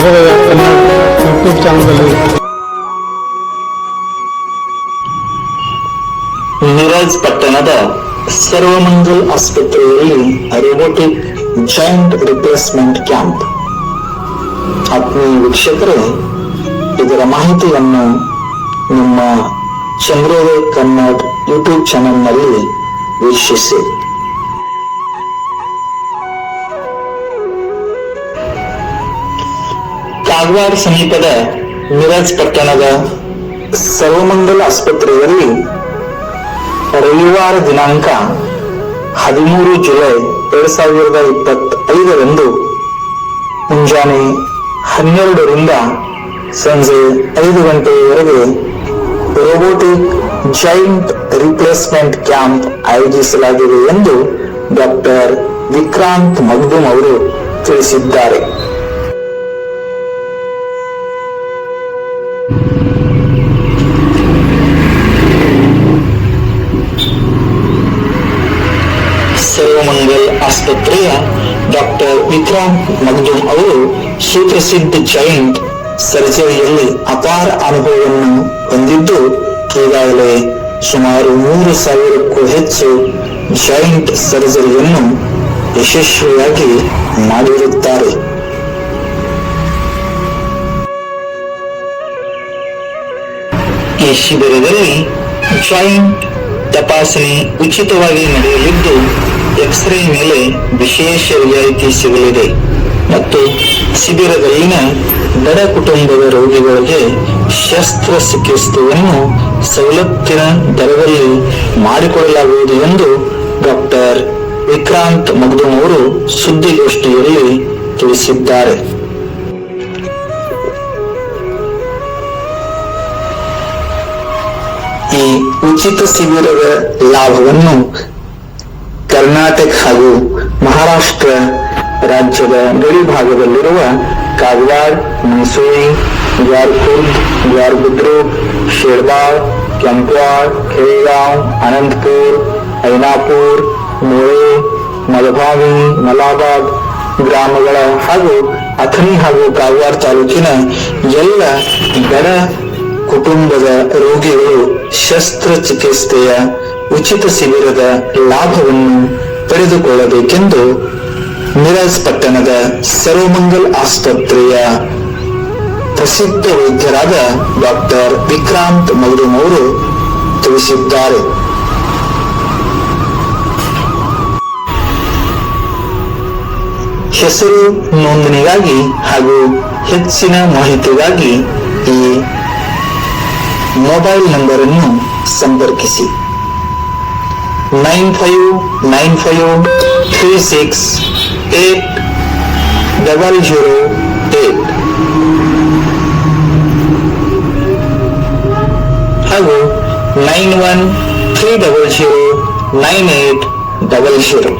ಕಾರ್ಯಕ್ರಮದಲ್ಲಿ ಮಿರಾಜ್ ಪಟ್ಟಣದ ಸರ್ವಮಂಗಲ್ ಆಸ್ಪತ್ರೆಯಲ್ಲಿ ರೋಬೋಟಿಕ್ ಜಾಯಿಂಟ್ ರಿಪ್ಲೇಸ್ಮೆಂಟ್ ಕ್ಯಾಂಪ್ ಆತ್ಮೀಯ ವೀಕ್ಷಕರೇ, ಇದರ ಮಾಹಿತಿಯನ್ನು ನಿಮ್ಮ ಚಂದ್ರೋದಯ ಕನ್ನಡ ಯೂಟ್ಯೂಬ್ ಚಾನೆಲ್ನಲ್ಲಿ ವೀಕ್ಷಿಸಿ. ಕಾಗವಾಡ ಸಮೀಪದ ಮಿರಾಜ್ ಪಟ್ಟಣದ ಸರ್ವಮಂಗಲ ಆಸ್ಪತ್ರೆಯಲ್ಲಿ ರವಿವಾರ ದಿನಾಂಕ ಹದಿಮೂರು ಜುಲೈ ಎರಡ್ ಸಾವಿರದ ಇಪ್ಪತ್ತೈದರಂದು ಮುಂಜಾನೆ ಹನ್ನೆರಡರಿಂದ ಸಂಜೆ ಐದು ಗಂಟೆಯವರೆಗೆ ರೋಬೋಟಿಕ್ ಜೈಂಟ್ ರಿಪ್ಲೇಸ್ಮೆಂಟ್ ಕ್ಯಾಂಪ್ ಆಯೋಜಿಸಲಾಗಿದೆ ಎಂದು ಡಾಕ್ಟರ್ ವಿಕ್ರಾಂತ್ ಮಗ್ದುಮ್ ಅವರು ತಿಳಿಸಿದ್ದಾರೆ. ಡಾಕ್ಟರ್ ವಿಕ್ರಾಂತ್ ಮಗ್ದುಮ್ ಅವರು ಸುಪ್ರಸಿದ್ಧ ಜೈಂಟ್ ಸರ್ಜರಿಯಲ್ಲಿ ಅಪಾರ ಅನುಭವವನ್ನು ಹೊಂದಿದ್ದು, ಈಗಾಗಲೇ ಸುಮಾರು ಮೂರು ಸಾವಿರಕ್ಕೂ ಹೆಚ್ಚು ಜಾಯಿಂಟ್ ಸರ್ಜರಿಯನ್ನು ಯಶಸ್ವಿಯಾಗಿ ಮಾಡಿರುತ್ತಾರೆ. ಈ ಶಿಬಿರದಲ್ಲಿ ಜಾಯಿಂಟ್ ತಪಾಸಣೆ ಉಚಿತವಾಗಿ ನಡೆಯಲಿದ್ದು, ಎಕ್ಸ್ರೇ ಮೇಲೆ ವಿಶೇಷ ರಿಯಾಯಿತಿ ಸಿಗಲಿದೆ ಮತ್ತು ಶಿಬಿರದಲ್ಲಿನ ಬಡ ಕುಟುಂಬದ ರೋಗಿಗಳಿಗೆ ಶಸ್ತ್ರಚಿಕಿತ್ಸೆಯನ್ನು ಸವಲತ್ತಿನ ದರದಲ್ಲಿ ಮಾಡಿಕೊಡಲಾಗುವುದು ಎಂದು ಡಾಕ್ಟರ್ ವಿಕ್ರಾಂತ್ ಮಗ್ದುಮ್ ಅವರು ಸುದ್ದಿಗೋಷ್ಠಿಯಲ್ಲಿ ತಿಳಿಸಿದ್ದಾರೆ. ಉಚಿತ ಶಿಬಿರದ ಲಾಭವನ್ನು ಕರ್ನಾಟಕ ಹಾಗೂ ಮಹಾರಾಷ್ಟ್ರ ರಾಜ್ಯದ ಗಡಿ ಭಾಗದಲ್ಲಿರುವ ಕಾಗವಾಡ್ ಮೈಸೂರಿ ಗ್ವಾರ್ಖುರ್ದ್ ಗ್ವಾರ್ಬುದ್ರೂಪ್ ಶೇರ್ಬಾಳ್ ಕೆಂಪವಾಡ್ ಖೇಗಾಂವ್ ಅನಂತಪುರ್ ಐನಾಪುರ್ ಮೊಳೆ ಮಲಭಾವಿ ಮಲಾಬಾದ್ ಗ್ರಾಮಗಳ ಹಾಗೂ ಅಥಣಿ ಹಾಗೂ ಕಾಗವಾಡ ತಾಲೂಕಿನ ಎಲ್ಲ ಬಡ ಕುಟುಂಬದ ರೋಗಿಗಳು ಶಸ್ತ್ರಚಿಕಿತ್ಸೆಯ ಉಚಿತ ಶಿಬಿರದ ಲಾಭವನ್ನು ಪಡೆದುಕೊಳ್ಳಬೇಕೆಂದು ಮಿರಾಜ್ ಪಟ್ಟಣದ ಸರ್ವಮಂಗಲ್ ಆಸ್ಪತ್ರೆಯ ಪ್ರಸಿದ್ಧ ವೈದ್ಯರಾದ ಡಾಕ್ಟರ್ ವಿಕ್ರಾಂತ್ ಮೌರ್ಯಂ ಅವರು ತಿಳಿಸಿದ್ದಾರೆ. ಹೆಸರು ನೋಂದಣಿಗಾಗಿ ಹಾಗೂ ಹೆಚ್ಚಿನ ಮಾಹಿತಿಗಾಗಿ ಈ ಮೊಬೈಲ್ ನಂಬರ್ ಅನ್ನು ಸಂಪರ್ಕಿಸಿ nine five nine five three six eight double zero eight ಹಾಗೂ nine one three double zero nine eight double zero